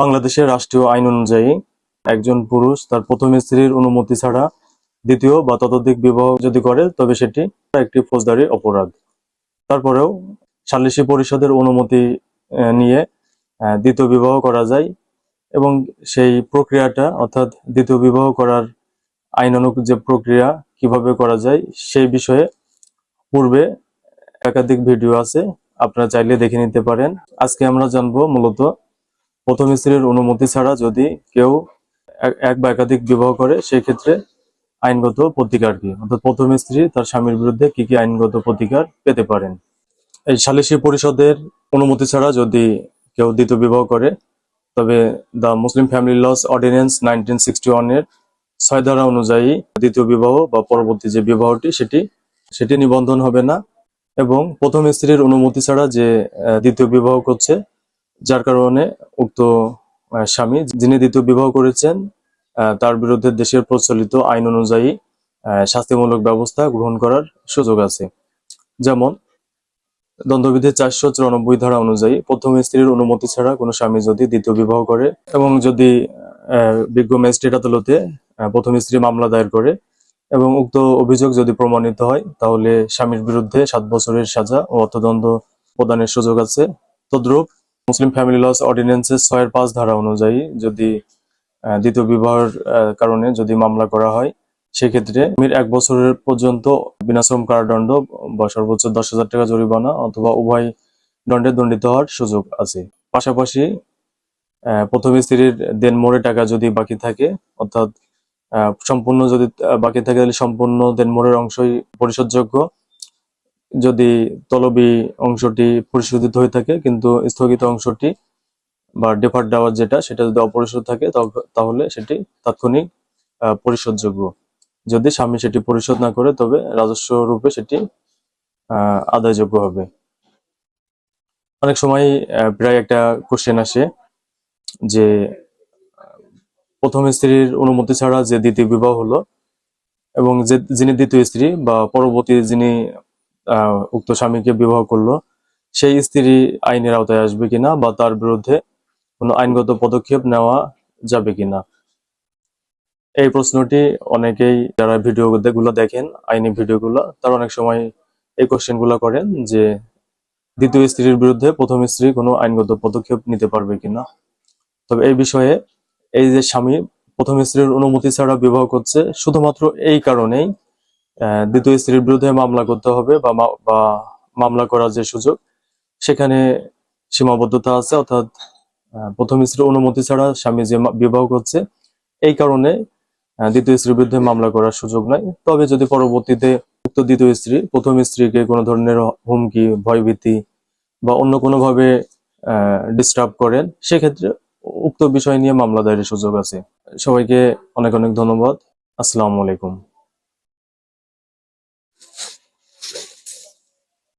বাংলাদেশের রাষ্ট্রীয় আইন অনুযায়ী একজন পুরুষ তার প্রথম স্ত্রীর অনুমতি ছাড়া দ্বিতীয় বা ততোধিক বিবাহ যদি করে, তবে সেটি একটি ফৌজদারি অপরাধ। তারপরেও সালিসি পরিষদের অনুমতি নিয়ে দ্বিতীয় বিবাহ করা যায় এবং সেই প্রক্রিয়াটা, অর্থাৎ দ্বিতীয় বিবাহ করার আইনানুগ যে প্রক্রিয়া কীভাবে করা যায়, সেই বিষয়ে পূর্বে একাধিক ভিডিও আছে, আপনারা চাইলে দেখে নিতে পারেন। আজকে আমরা জানব মূলত প্রথম স্ত্রীর অনুমতি ছাড়া যদি কেউ এক- বা একাধিক বিবাহ করে সেই ক্ষেত্রে আইনগত প্রতিকার কি? অর্থাৎ প্রথম স্ত্রী তার স্বামীর বিরুদ্ধে কি কি আইনগত প্রতিকার পেতে পারেন? এই সালিসি পরিষদের অনুমতি ছাড়া যদি কেউ দ্বিতীয় বিবাহ করে, তবে the Muslim family laws ordinance nineteen sixty ওয়ানের ছয় ধারা অনুযায়ী দ্বিতীয় বিবাহ বা পরবর্তী যে বিবাহটি, সেটি সেটি নিবন্ধন হবে না। এবং প্রথম স্ত্রীর অনুমতি ছাড়া যে দ্বিতীয় বিবাহ করছে যার কারণে উক্ত স্বামী যিনি দ্বিতীয় বিবাহ করেছেন তার বিরুদ্ধে দেশের প্রচলিত আইন অনুযায়ী শাস্তিমূলক ব্যবস্থা গ্রহণ করার সুযোগ আছে। যেমন দ্বন্দ্ববিধির চারশো চুরানব্বই ধারা অনুযায়ী প্রথম স্ত্রীর অনুমতি ছাড়া কোনো স্বামী যদি দ্বিতীয় বিবাহ করে এবং যদি বিজ্ঞ ম্যাজিস্ট্রেট আদালতে প্রথম স্ত্রী মামলা দায়ের করে এবং উক্ত অভিযোগ যদি প্রমাণিত হয়, তাহলে স্বামীর বিরুদ্ধে সাত বছরের সাজা ও অর্থদণ্ড প্রদানের সুযোগ আছে। তদ্রূপ মুসলিম ফ্যামিলি লস অর্ডিন্যান্সের ছয়ের পাঁচ ধারা অনুযায়ী যদি দ্বিতীয় বিবাহের কারণে যদি মামলা করা হয়, সেক্ষেত্রে স্বামীর এক বছরের পর্যন্ত বিনাশ্রম কারাদণ্ড বা সর্বোচ্চ দশ হাজার টাকা জরিমানা অথবা উভয় দণ্ডে দণ্ডিত হওয়ার সুযোগ আছে। পাশাপাশি প্রথম স্ত্রীর দেনমোড়ে টাকা যদি বাকি থাকে, অর্থাৎ সম্পূর্ণ যদি বাকি থাকে তাহলে সম্পূর্ণ দেন দেনমোড়ের অংশই পরিশোধযোগ্য। যদি তলবি অংশটি পরিশোধিত হয়ে থাকে, কিন্তু স্থগিত অংশটি বা ডেফার দেওয়ার যেটা, সেটা যদি অপরিশোধ থাকে তাহলে সেটি তাৎক্ষণিক পরিশোধযোগ্য। যদি স্বামী সেটি পরিশোধ না করে, তবে রাজস্ব রূপে সেটি আদায়যোগ্য হবে। অনেক সময় প্রায় একটা কোশ্চেন আসে যে, প্রথম স্ত্রীর অনুমতি ছাড়া যে দ্বিতীয় বিবাহ হলো এবং যে, যিনি দ্বিতীয় স্ত্রী বা পরবর্তী যিনি উক্ত স্বামীকে বিবাহ করল, সেই স্ত্রী আইনের আওতায় আসবে কিনা বা তার বিরুদ্ধে কোনো আইনগত পদক্ষেপ নেওয়া যাবে কিনা? এই প্রশ্নটি অনেকেই যারা ভিডিও গুলো দেখেন, আইনি ভিডিওগুলো তারা অনেক সময় এই কোশ্চেনগুলো করেন যে দ্বিতীয় স্ত্রীর বিরুদ্ধে প্রথম স্ত্রী কোনো আইনগত পদক্ষেপ নিতে পারবে কিনা? তবে এই বিষয়ে এই যে স্বামী প্রথম স্ত্রীর অনুমতি ছাড়া বিবাহ করছে, শুধুমাত্র এই কারণেই দ্বিতীয় স্ত্রীর বিরুদ্ধে মামলা করতে হবে বা মামলা করার যে সুযোগ, সেখানে সীমাবদ্ধতা আছে, অর্থাৎ প্রথম স্ত্রীর অনুমতি ছাড়া স্বামী যে বিবাহ করছে, এই কারণে দ্বিতীয় স্ত্রীর বিরুদ্ধে মামলা করার সুযোগ নাই। তবে যদি পরবর্তীতে উক্ত দ্বিতীয় স্ত্রী, প্রথম স্ত্রীকে কোনো ধরনের হুমকি, ভয়ভীতি বা অন্য কোনো ভাবে ডিস্টার্ব করেন, সেক্ষেত্রে উক্ত বিষয় নিয়ে মামলা দায়েরের সুযোগ আছে। সবাইকে অনেক অনেক ধন্যবাদ। আসসালামু আলাইকুম।